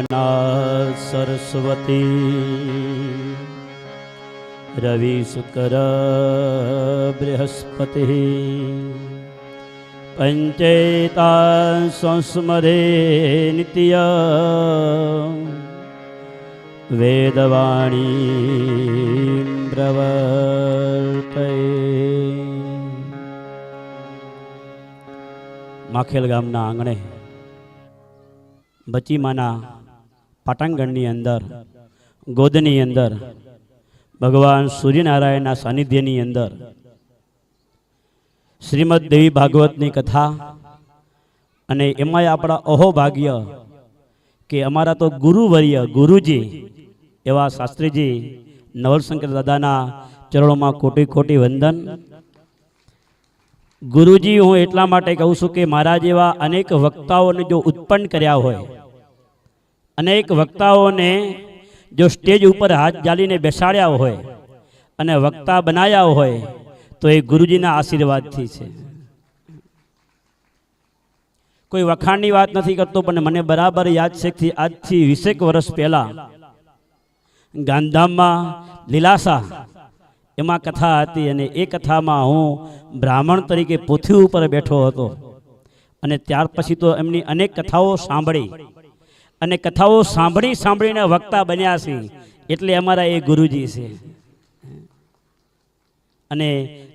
ના સરસ્વતી રવિશુકર બૃહસ્પતિ પંચેતા સંસ્મરે નિત્ય વેદવાણી પ્રવર્તય માખેલ ગામના આંગણે બચીમાના પાટાંગણની અંદર, ગોદની અંદર, ભગવાન સૂર્યનારાયણના સાનિધ્યની અંદર. શ્રીમદ દેવી ભાગવતની કથા અને એમાંય આપણા અહોભાગ્ય કે અમારા તો ગુરુવર્ય, ગુરુજી એવા શાસ્ત્રીજી નવલશંકર દાદાના ચરણોમાં કોટી કોટી વંદન. ગુરુજી, હું એટલા માટે કહું છું કે મારા જેવા અનેક વક્તાઓને જો ઉત્પન્ન કર્યા હોય અનેક વક્તાઓને જો સ્ટેજ ઉપર હાથ જાલીને બેસાડ્યા હોય અને વક્તા બનાવ્યા હોય, તો એ ગુરુજીના આશીર્વાદથી છે. કોઈ વખાણની વાત નથી કરતો, પણ મને બરાબર યાદ છે આજથી વીસેક વર્ષ પહેલા ગાંધામમાં લીલાસા એમાં કથા હતી અને એ કથામાં હું બ્રાહ્મણ તરીકે પોથી ઉપર બેઠો હતો. અને ત્યાર પછી તો એમની અનેક કથાઓ સાંભળી. અને કથાઓ સાંભળી સાંભળીને વક્તા બન્યા છે, એટલે અમારા એ ગુરુજી છે. અને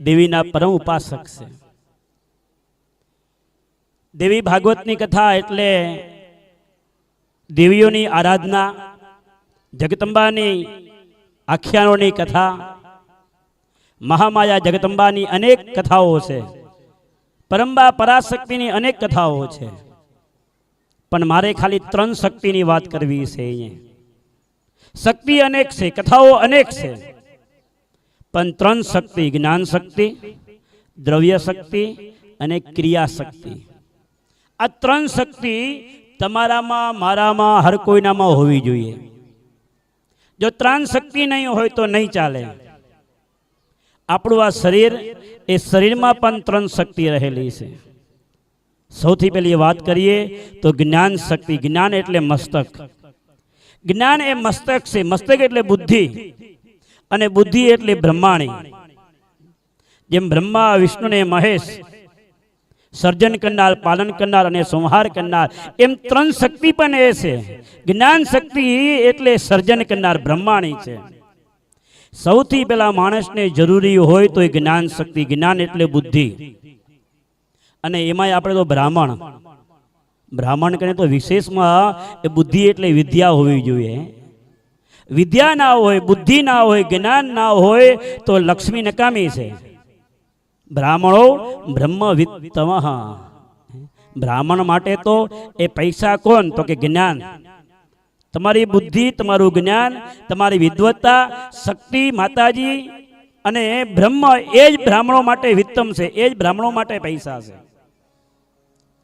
દેવીના પરમ ઉપાસક છે. દેવી ભાગવતની કથા એટલે દેવીઓની આરાધના, જગદંબાની આખ્યાનોની કથા, મહામાયા જગદંબાની અનેક કથાઓ છે. પરંબા પરાશક્તિની અનેક કથાઓ છે. પણ મારે ખાલી ત્રણ શક્તિની વાત કરવી છે અહીંયા. શક્તિ અનેક છે, કથાઓ અનેક છે. પણ ત્રણ શક્તિ, જ્ઞાન શક્તિ, દ્રવ્ય શક્તિ અને ક્રિયા શક્તિ. આ ત્રણ શક્તિ તમારામાં, મારામાં, હર કોઈનામાં હોવી જોઈએ. જો ત્રણ શક્તિ નહીં હોય તો નહીં ચાલે. આપણું આ શરીર, એ શરીરમાં પણ ત્રણ શક્તિ રહેલી છે. સૌથી પહેલી વાત કરીએ તો જ્ઞાન શક્તિ. જ્ઞાન એટલે મસ્તક. જ્ઞાન એ મસ્તક છે. મસ્તક એટલે બુદ્ધિ અને બુદ્ધિ એટલે બ્રહ્માણી. જેમ બ્રહ્મા, વિષ્ણુ ને મહેશ, સર્જન કરનાર, પાલન કરનાર અને સંહાર કરનાર, એમ ત્રણ શક્તિ પણ એ છે. જ્ઞાન શક્તિ એટલે સર્જન કરનાર બ્રહ્માણી છે. સૌથી પહેલા માણસને જરૂરી હોય તો એ જ્ઞાન શક્તિ. જ્ઞાન એટલે બુદ્ધિ. અને એમાંય આપણે તો બ્રાહ્મણ. બ્રાહ્મણ કહે તો વિશેષમાં એ બુદ્ધિ એટલે વિદ્યા હોવી જોઈએ. વિદ્યા ના હોય, બુદ્ધિ ના હોય, જ્ઞાન ના હોય તો લક્ષ્મી નકામી છે. બ્રાહ્મણો બ્રહ્મ વિત્તમ બ્રાહ્મણ માટે તો એ પૈસા કોણ? તો કે જ્ઞાન. તમારી બુદ્ધિ, તમારું જ્ઞાન, તમારી વિદ્વત્તા, શક્તિ, માતાજી અને બ્રહ્મ એ જ બ્રાહ્મણો માટે વિત્તમ છે. એ જ બ્રાહ્મણો માટે પૈસા છે.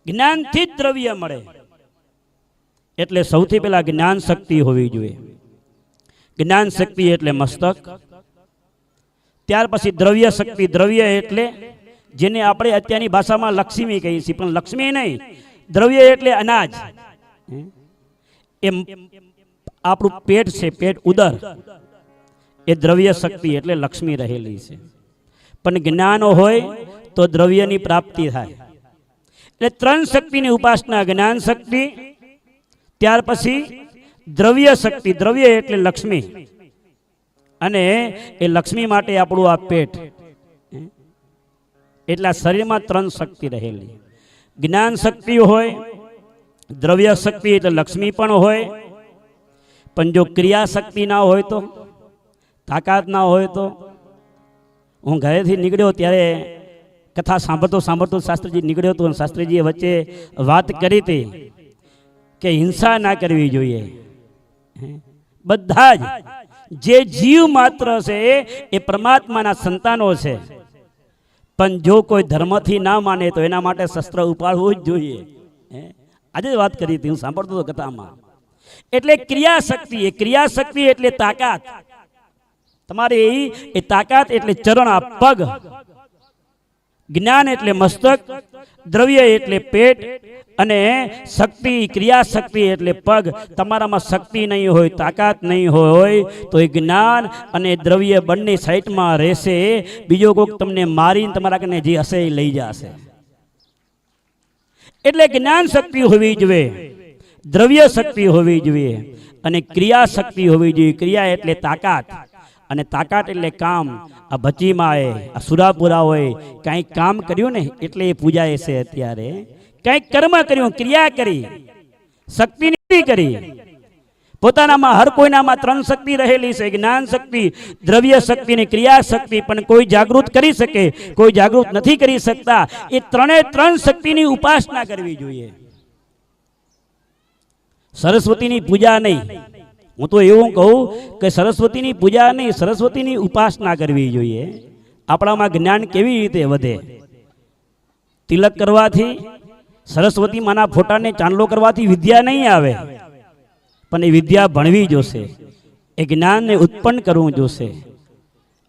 જ્ઞાનથી જ દ્રવ્ય મળે. એટલે સૌથી પહેલા જ્ઞાન શક્તિ હોવી જોઈએ. જ્ઞાન શક્તિ એટલે મસ્તક. ત્યાર પછી દ્રવ્ય શક્તિ, દ્રવ્ય એટલે જેને આપણે અત્યારની ભાષામાં લક્ષ્મી કહીએ છીએ, પણ લક્ષ્મી નહીં, દ્રવ્ય એટલે અનાજ. એમ આપણું પેટ છે, પેટ ઉદર. એ દ્રવ્ય શક્તિ એટલે લક્ષ્મી રહેલી છે. પણ જ્ઞાન હોય તો દ્રવ્યની પ્રાપ્તિ થાય. એટલે ત્રણ શક્તિની ઉપાસના, જ્ઞાન શક્તિ, ત્યાર પછી દ્રવ્ય શક્તિ. દ્રવ્ય એટલે લક્ષ્મી. અને એ લક્ષ્મી માટે આપણું આ પેટ. એટલા શરીરમાં ત્રણ શક્તિ રહેલી. જ્ઞાન શક્તિ હોય, દ્રવ્ય શક્તિ એટલે લક્ષ્મી પણ હોય. પણ જો ક્રિયા શક્તિ ના હોય તો, તાકાત ના હોય તો, હું ઘરેથી નીકળ્યો ત્યારે કથા સાંભળતો સાંભળતો શાસ્ત્રીજી નીકળ્યો હતો અને શાસ્ત્રીજીએ વચ્ચે વાત કરી હતી કે હિંસા ના કરવી જોઈએ. બધા જ જે જીવ માત્ર છે એ પરમાત્માના સંતાનો છે. પણ જો કોઈ ધર્મથી ના માને તો એના માટે શસ્ત્ર ઉપાડવું જ જોઈએ. આજે વાત કરી હતી, હું સાંભળતો હતો કથામાં. એટલે ક્રિયાશક્તિ એ ક્રિયાશક્તિ એટલે તાકાત. તમારી એ તાકાત એટલે ચરણ આ પગ. જ્ઞાન એટલે મસ્તક, દ્રવ્ય એટલે પેટ, અને શક્તિ, ક્રિયાશક્તિ એટલે પગ. તમારામાં શક્તિ નહીં હોય, તાકાત નહીં હોય, તો એ જ્ઞાન અને દ્રવ્ય બંને સાઈડમાં રહેશે. બીજો કોઈક તમને મારીને તમારા કને જે હશે એ લઈ જશે. એટલે જ્ઞાન શક્તિ હોવી જોઈએ, દ્રવ્ય શક્તિ હોવી જોઈએ, અને ક્રિયાશક્તિ હોવી જોઈએ. ક્રિયા એટલે તાકાત. અને તાકાત એટલે કામ. આ ભચીમાએ, આ સુરાપુરાઓએ કાંઈક કામ કર્યું ને એટલે એ પૂજાય છે અત્યારે. કંઈક કર્મ કર્યું, ક્રિયા કરી. શક્તિ કરી. પોતાનામાં હર કોઈનામાં ત્રણ શક્તિ રહેલી છે, જ્ઞાન શક્તિ, દ્રવ્ય શક્તિ ને ક્રિયા શક્તિ, પણ કોઈ જાગૃત કરી શકે, કોઈ જાગૃત નથી કરી શકતા. એ ત્રણે ત્રણ શક્તિની ઉપાસના કરવી જોઈએ. સરસ્વતીની પૂજા નહીં. હું તો એવું કહું કે સરસ્વતીની પૂજા નહીં સરસ્વતીની ઉપાસના કરવી જોઈએ. આપણામાં જ્ઞાન કેવી રીતે વધે? તિલક કરવાથી, સરસ્વતી માના ફોટાને ચાંદલો કરવાથી વિદ્યા નહીં આવે. પણ એ વિદ્યા ભણવી જોશે. એ જ્ઞાનને ઉત્પન્ન કરવું જોશે.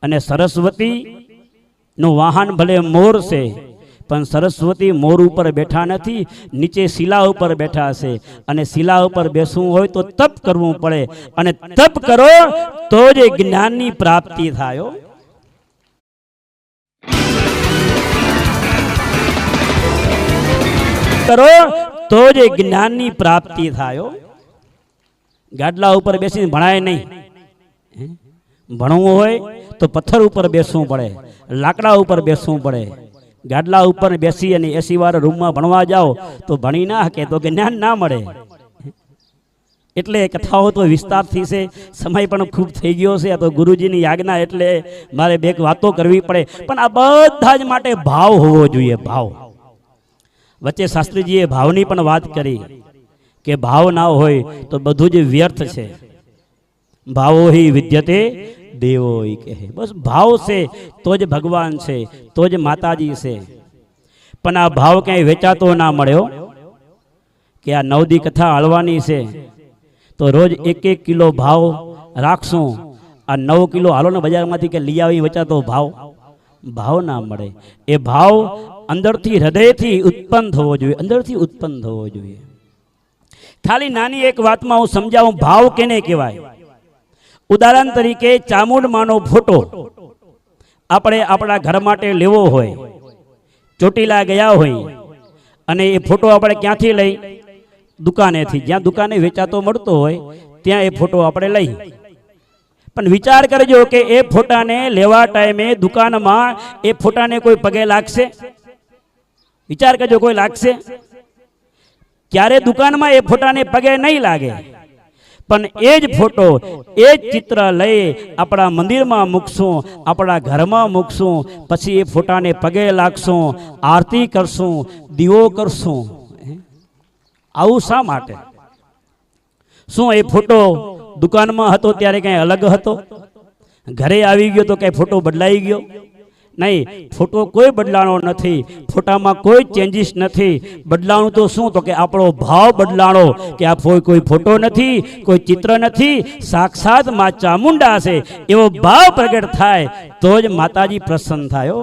અને સરસ્વતીનું વાહન ભલે મોર છે પણ સરસ્વતી મોર ઉપર બેઠા નથી, નીચે શિલા ઉપર બેઠા છે. અને શિલા ઉપર બેસવું હોય તો તપ કરવું પડે. અને તપ કરો તો જ જ્ઞાનની પ્રાપ્તિ થાય. કરો તો જ જ્ઞાનની પ્રાપ્તિ થાય ગાડલા ઉપર બેસીને ભણાય નહીં. ભણવું હોય તો પથ્થર ઉપર બેસવું પડે. લાકડા ઉપર બેસવું પડે. ગાડલા ઉપર બેસી અને એસી વાર રૂમમાં ભણવા જાઓ, તો ભણી ના શકે તો જ્ઞાન ના મળે. એટલે કથાઓ તો વિસ્તારથી છે, સમય પણ ખૂબ થઈ ગયો છે, આ તો ગુરુજીની આજ્ઞા એટલે મારે બે વાતો કરવી પડે. પણ આ બધા જ માટે ભાવ હોવો જોઈએ, ભાવ. વચ્ચે શાસ્ત્રીજીએ ભાવની પણ વાત કરી, કે ભાવ ના હોય તો બધું જ વ્યર્થ છે. ભાવો હિ વિદ્યતે દેવો હિ કહે. બસ ભાવ છે, તો જ ભગવાન છે, તો જ માતાજી છે. પણ આ ભાવ ક્યાંય વેચાતો ના મળ્યો? કે આ નવદી કથા હળવાની છે? તો રોજ એક એક કિલો ભાવ રાખશું. આ નવ કિલો હાલો ને બજારમાંથી કે લઈ આવી વેચાતો ભાવ? ભાવ ના મળે. એ ભાવ અંદરથી હૃદયથી ઉત્પન્ન થવો જોઈએ, અંદરથી ઉત્પન્ન થવો જોઈએ. ખાલી નાની એક વાતમાં હું સમજાવું, ભાવ કેને કહેવાય? ઉદાહરણ તરીકે ચામુંડમાનો ફોટો આપણે આપણા ઘર માટે લેવો હોય, ચોટીલા ગયા હોય, અને એ ફોટો આપણે ક્યાંથી લઈ? દુકાનેથી. જ્યાં દુકાને વેચાતો મળતો હોય, ત્યાં એ ફોટો આપણે લઈ. પણ વિચાર કરજો કે એ ફોટાને લેવા ટાઈમે દુકાનમાં એ ફોટાને કોઈ પગે લાગશે? વિચાર કરજો કોઈ લાગશે? ક્યારે દુકાનમાં એ ફોટાને પગે નહીં લાગે? પણ એ જ ફોટો, એ જ ચિત્ર લઈ આપણા મંદિરમાં મૂકશું, આપણા ઘરમાં મૂકશું, પછી એ ફોટાને પગે લાગશું, આરતી કરશું, દીવો કરશું. આવું શા માટે? શું એ ફોટો દુકાનમાં હતો, ત્યારે કંઈ અલગ હતો? ઘરે આવી ગયો તો કંઈ ફોટો બદલાઈ ગયો? નહીં ફોટો કોઈ બદલાણો નથી. ફોટામાં કોઈ ચેન્જીસ નથી. બદલાણું તો શું? તો કે આપણો ભાવ બદલાણો કે આ કોઈ કોઈ ફોટો નથી કોઈ ચિત્ર નથી. સાક્ષાત મા ચામુંડા છે. એવો ભાવ પ્રગટ થાય તો જ માતાજી પ્રસન્ન થાય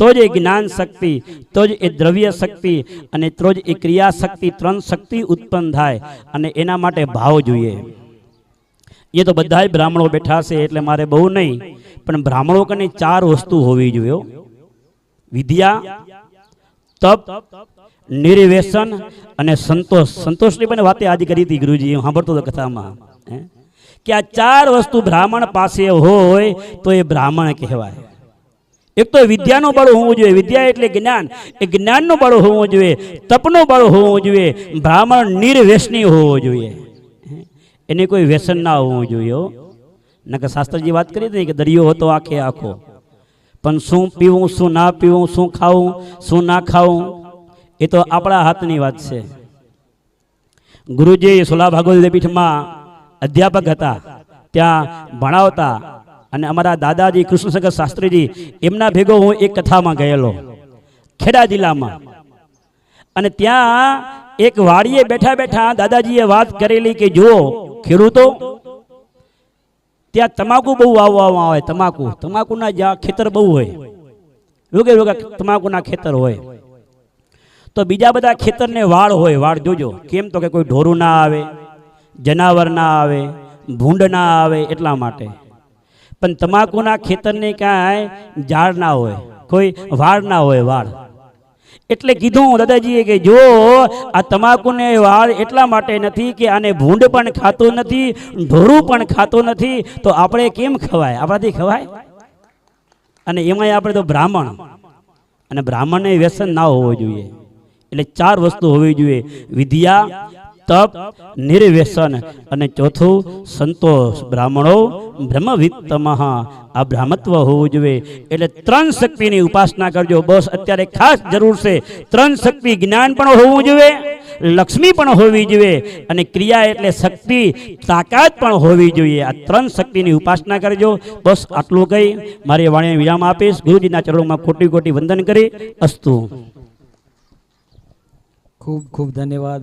તો જ એ જ્ઞાન શક્તિ તો જ એ દ્રવ્ય શક્તિ અને તો જ એ ક્રિયા શક્તિ ત્રણ શક્તિ ઉત્પન્ન થાય. અને એના માટે ભાવ જોઈએ. એ તો બધા બ્રાહ્મણો બેઠા છે એટલે મારે બહુ નહીં. પણ બ્રાહ્મણો કને ચાર વસ્તુ હોવી જોઈએ વિદ્યા, તપ નિર્વેશન અને સંતોષ. સંતોષની પણ વાતે આજે કરી હતી ગુરુજી હું સાંભળતો હતો કથામાં? કે આ ચાર વસ્તુ બ્રાહ્મણ પાસે હોય તો એ બ્રાહ્મણ કહેવાય. એક તો વિદ્યાનું બળ હોવું જોઈએ. વિદ્યા એટલે જ્ઞાન. એ જ્ઞાનનું બળ હોવું જોઈએ. તપનું બળ હોવું જોઈએ. બ્રાહ્મણ નિર્વેશની હોવો જોઈએ. એને કોઈ વ્યસન ના હોવું જોઈએ હો. કે શાસ્ત્રજી વાત કરી હતી કે દરિયો હતો આખે આખો. પણ શું પીવું, શું ના પીવું, શું ખાવું, શું ના ખાવું, એ તો આપણા હાથની વાત છે. ગુરુજી સોલા ભાગોલ પીઠમાં અધ્યાપક હતા. ત્યાં ભણાવતા અને અમારા દાદાજી કૃષ્ણશંકર શાસ્ત્રીજી, એમના ભેગો હું એક કથામાં ગયેલો. ખેડા જિલ્લામાં. અને ત્યાં એક વાડીએ બેઠા બેઠા દાદાજીએ વાત કરેલી કે જુઓ, ખેડૂતો, ત્યાં તમાકુ બહુ વાવવામાં આવે, તમાકુ. તમાકુના જ્યાં ખેતર બહુ હોય. રોગે રોગા તમાકુના ખેતર હોય. તો બીજા બધા ખેતરને વાળ હોય, વાળ જોજો. કેમ તો કે કોઈ ઢોરું ના આવે, જનાવર ના આવે, ભૂંડ ના આવે એટલા માટે. પણ તમાકુના ખેતરને કાંઈ ઝાડ ના હોય, કોઈ વાળ ના હોય, વાળ. એટલે કીધું દાદાજીએ કે જો આ તમાકુને વાળ એટલા માટે નથી કે આને ભૂંડ પણ ખાતું નથી ઢોરું પણ ખાતું નથી, તો આપણે કેમ ખવાય? આપણાથી ખવાય? અને એમાંય આપણે તો બ્રાહ્મણ. અને બ્રાહ્મણને વ્યસન ના હોવો જોઈએ. એટલે ચાર વસ્તુ હોવી જોઈએ. વિદ્યા તપ, નિર્વ્યસન અને ચોથું સંતોષ. બ્રાહ્મણો બ્રહ્મવિત્તમઃ આ બ્રાહ્મત્વ હોવું જોઈએ. એટલે ત્રણ શક્તિની ઉપાસના કરજો. બસ અત્યારે ખાસ જરૂર છે. ત્રણ શક્તિ જ્ઞાન પણ હોવું જોઈએ, લક્ષ્મી પણ હોવી જોઈએ અને ક્રિયા એટલે શક્તિ, તાકાત પણ હોવી જોઈએ. આ ત્રણ શક્તિની ઉપાસના કરજો. બસ આટલું કહી મારી વાણીને વિરામ આપીશ. ગુરુજીના ચરણોમાં કોટી કોટી વંદન કરી. અસ્તુ. ખૂબ ખૂબ ધન્યવાદ.